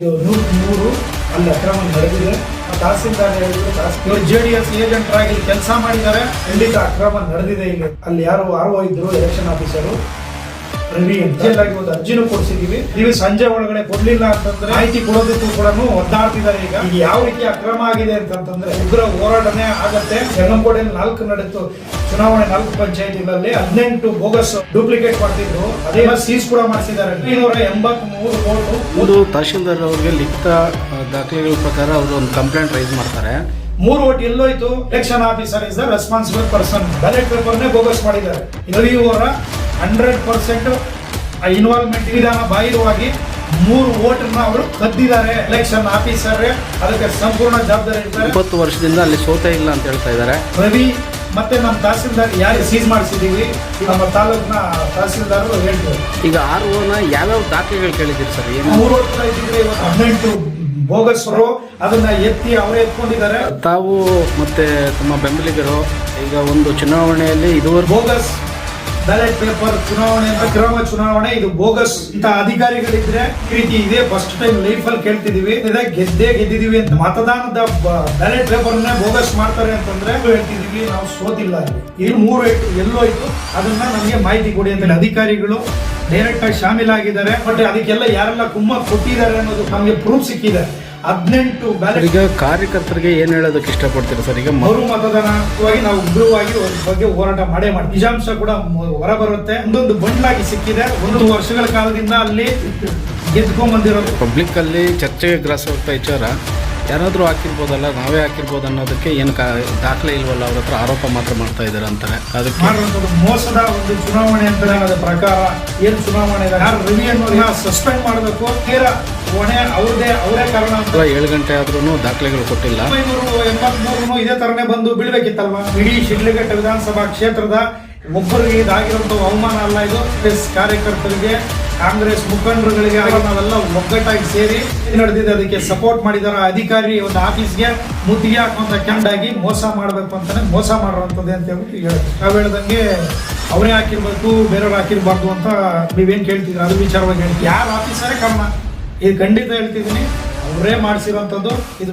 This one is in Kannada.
ಇದು ನೂರು ಮೂರು ಅಲ್ಲಿ ಅಕ್ರಮ ನಡೆದಿದೆ. ಆ ತಹಸೀಲ್ದಾರ್ ಹೇಳಿದ್ರು ಇವರು ಜೆ ಡಿ ಎಸ್ ಏಜೆಂಟ್ ಆಗಿ ಕೆಲಸ ಮಾಡಿದ್ದಾರೆ. ಖಂಡಿತ ಅಕ್ರಮ ನಡೆದಿದೆ ಇಲ್ಲಿ. ಅಲ್ಲಿ ಯಾರು ಆರ್ ಇದ್ರು ಎಲೆಕ್ಷನ್ ಆಫೀಸರು ರವಿ ಅಂತ ಆಗಿ ಒಂದು ಅರ್ಜಿನೂ ಕೊಡ್ಸಿದೀವಿ. ನೀವು ಸಂಜೆ ಒಳಗಡೆ ಕೊಡ್ಲಿಲ್ಲ ಅಂತಂದ್ರೆ ಮಾಹಿತಿ ಕೊಡೋದಕ್ಕೂ ಕೂಡ ಒದ್ದಾಡ್ತಿದ್ದಾರೆ ಈಗ. ಯಾವ ರೀತಿ ಅಕ್ರಮ ಆಗಿದೆ ಅಂತಂದ್ರೆ ಉಗ್ರ ಹೋರಾಟನೆ ಆಗತ್ತೆ. ಜಂಗಂಕೋಟೆಯಲ್ಲಿ ನಾಲ್ಕು ನಡೆಯಿತು ಚುನಾವಣೆ ನಾಲ್ಕು ಪಂಚಾಯತಿಗಳಲ್ಲಿ ಹದಿನೆಂಟು ಬೋಗಸ್ ಡೂಪ್ಲಿಕೇಟ್ ಮಾಡ್ತಿದ್ರು ಅದೇ ಸೀಸ್ ಕೂಡ ಮಾಡಿಸಿದ್ದಾರೆ. ಇನ್ನೂರ ಎಂಬತ್ ಮೂರು ಓಟು. ಒಂದು ತಹಶೀಲ್ದಾರ್ ಅವರಿಗೆ ಲಿಖಿತ ದಾಖಲೆಗಳ ಪ್ರಕಾರ ಅವರು ಒಂದು ಕಂಪ್ಲೇಂಟ್ ರೈಸ್ ಮಾಡ್ತಾರೆ. ಮೂರು vote ಎಲ್ಲೋಯ್ತು. Election officer is the responsible person ballot ಪೇಪರ್ನೇ bogus ಮಾಡಿದ್ದಾರೆ. ರವಿ ಅವರ ಹಂಡ್ರೆಡ್ ಪರ್ಸೆಂಟ್ ಇನ್ವಾಲ್ವ್ಮೆಂಟ್ ವಿಧಾನ ಬಾಹಿರವಾಗಿ ಮೂರು ಓಟನ್ನ ಅವರು ಕದ್ದಿದ್ದಾರೆ. ಎಲೆಕ್ಷನ್ ಆಫೀಸರ್ ಅದಕ್ಕೆ ಸಂಪೂರ್ಣ ಜವಾಬ್ದಾರಿ ಇರ್ತಾರೆ. ಇಪ್ಪತ್ತು ವರ್ಷದಿಂದ ಅಲ್ಲಿ ಸೋತೆ ಇಲ್ಲ ಅಂತ ಹೇಳ್ತಾ ಇದ್ದಾರೆ. ರವಿ ಮತ್ತೆ ನಮ್ಮ ತಹಸೀಲ್ದಾರ್ ಯಾರು ಸೀಸ್ ಮಾಡಿಸಿದೀವಿ ನಮ್ಮ ತಾಲೂಕಿನ ತಹಸೀಲ್ದಾರ್ ಹೇಳ್ತಾರೆ. ಈಗ ಆರ್ ಓನ ಯಾವ್ಯಾವ ದಾಖಲೆಗಳು ಕೇಳಿದ್ದೀರಿ ಸರ್? ಏನು? ಮೂರು ವರ್ಷ ಇದ್ದಿದ್ರೆ ಇವತ್ತು ಹದಿನೆಂಟು ಬೋಗಸ್ರು ಅದನ್ನ ಎತ್ತಿ ಅವರೇ ಎತ್ಕೊಂಡಿದ್ದಾರೆ. ತಾವು ಮತ್ತೆ ತಮ್ಮ ಬೆಂಬಲಿಗರು ಈಗ ಒಂದು ಚುನಾವಣೆಯಲ್ಲಿ ಇದುವರೆಗೂ ಬೋಗಸ್ ಬ್ಯಾಲೆಟ್ ಪೇಪರ್ ಚುನಾವಣೆ ಅಂತ ಕ್ರಮ ಚುನಾವಣೆ, ಇದು ಬೋಗಸ್ ಇಂತ ಅಧಿಕಾರಿಗಳಿದ್ರೆ ಪ್ರೀತಿ ರೀತಿ ಇದೆ. ಫಸ್ಟ್ ಟೈಮ್ ಲೈಫ್ ಅಲ್ಲಿ ಕೇಳ್ತಿದೀವಿ ಇದೆ ಗೆದ್ದೇ ಗೆದ್ದಿದೀವಿ ಅಂತ. ಮತದಾನದ ಬ್ಯಾಲೆಟ್ ಪೇಪರ್ ಬೋಗಸ್ ಮಾಡ್ತಾರೆ ಅಂತಂದ್ರೆ ಹೇಳ್ತಿದೀವಿ ನಾವು ಸೋತಿಲ್ಲ. ಇಲ್ಲಿ ಮೂರು ಎಲ್ಲೋಯ್ತು ಅದನ್ನ ನಮಗೆ ಮಾಹಿತಿ ಕೊಡಿ ಅಂತ ಅಧಿಕಾರಿಗಳು ಡೈರೆಕ್ಟ್ ಆಗಿ ಶಾಮೀಲಾಗಿದ್ದಾರೆ ಬಟ್ ಅದಕ್ಕೆಲ್ಲ ಯಾರೆಲ್ಲ ಕುಮ್ಮ ಕೊಟ್ಟಿದ್ದಾರೆ ಅನ್ನೋದು ನಮಗೆ ಪ್ರೂಫ್ ಸಿಕ್ಕಿದೆ. ಹದಿನೆಂಟು ಬ್ಯಾಲೆಟ್. ಈಗ ಕಾರ್ಯಕರ್ತರಿಗೆ ಏನು ಹೇಳೋದಕ್ಕೆ ಇಷ್ಟಪಡ್ತೀರಾ ಸರ್? ಈಗ ಮರು ಮತದಾನವಾಗಿ ನಾವು ಉಗ್ರವಾಗಿ ಒಂದು ಬಗ್ಗೆ ಹೋರಾಟ ಮಾಡೇ ಮಾಡಿ ನಿಜಾಂಶ ಕೂಡ ಹೊರ ಬರುತ್ತೆ. ಒಂದೊಂದು ಬಂಡ್ಲಾಗಿ ಸಿಕ್ಕಿದೆ. ಒಂದು ವರ್ಷಗಳ ಕಾಲದಿಂದ ಅಲ್ಲಿ ಗೆದ್ಕೊಂಡ್ ಬಂದಿರೋದು ಪಬ್ಲಿಕ್ ಅಲ್ಲಿ ಚರ್ಚೆಗೆ ಗ್ರಾಸವಾಗ್ತಾ ವಿಚಾರ ಯಾರಾದರೂ ಹಾಕಿರ್ಬೋದಲ್ಲ? ನಾವೇ ಹಾಕಿರ್ಬೋದು ಅನ್ನೋದಕ್ಕೆ ಏನು ಕಾ ದಾಖಲೆ ಇಲ್ವಲ್ಲ? ಅವ್ರ ಹತ್ರ ಆರೋಪ ಮಾತ್ರ ಮಾಡ್ತಾ ಇದ್ದಾರೆ ಅಂತಾರೆ. ಅದಕ್ಕೆ ಮೋಸದ ಒಂದು ಚುನಾವಣೆ ಅಂತ ಅದರ ಪ್ರಕಾರ ಏನು ಚುನಾವಣೆ ಯಾರು ರವಿ ಅನ್ನೋದನ್ನ ಸಸ್ಪೆಂಡ್ ಮಾಡಬೇಕು. ತೀರ ಹೊಣೆ ಅವ್ರದೇ ಅವರೇ ಕಾರಣ ಅಂತ. ಏಳು ಗಂಟೆ ಆದ್ರೂ ದಾಖಲೆಗಳು ಕೊಟ್ಟಿಲ್ಲ. ಒಂಬೈನೂರ ಎಂಬತ್ಮೂರು ಇದೇ ತರನೇ ಬಂದು ಬೀಳ್ಬೇಕಿತ್ತಲ್ವಾ? ಇಡೀ ಶಿಡ್ಲಘಟ್ಟ ವಿಧಾನಸಭಾ ಕ್ಷೇತ್ರದ ಮುಗ್ಗರಿಗೆ ಇದಾಗಿರುವಂಥ ಅವಮಾನ ಅಲ್ಲ ಇದು. ಕಾಂಗ್ರೆಸ್ ಕಾರ್ಯಕರ್ತರಿಗೆ ಕಾಂಗ್ರೆಸ್ ಮುಖಂಡರುಗಳಿಗೆ ನಾವೆಲ್ಲ ಒಗ್ಗಟ್ಟಾಗಿ ಸೇರಿ ನಡೆದಿದೆ? ಅದಕ್ಕೆ ಸಪೋರ್ಟ್ ಮಾಡಿದಾರ ಅಧಿಕಾರಿ ಒಂದು ಆಫೀಸ್ಗೆ ಮುತ್ತಿಗೆ ಹಾಕುವಂತ ಕೆಂಡಾಗಿ ಮೋಸ ಮಾಡಬೇಕು ಅಂತಾನೆ ಮೋಸ ಮಾಡಿರುವಂತದ್ದೇ ಅಂತ ಹೇಳ್ಬಿಟ್ಟು ಹೇಳ್ತಾರೆ ನಾವು ಹೇಳ್ದಂಗೆ ಅವರೇ ಹಾಕಿರ್ಬೇಕು ಬೇರೆಯವ್ರು ಹಾಕಿರ್ಬಾರ್ದು ಅಂತ ನೀವೇನ್ ಕೇಳ್ತಿದ್ರು ಅದು ವಿಚಾರವಾಗಿ ಹೇಳ್ತೀವಿ ಯಾರು ಆಫೀಸರೇ ಕಮ್ಮ ಇದು ಖಂಡಿತ ಹೇಳ್ತಿದ್ದೀನಿ. ಅವರೇ ಮಾಡಿಸಿರೋಂಥದ್ದು ಇದು.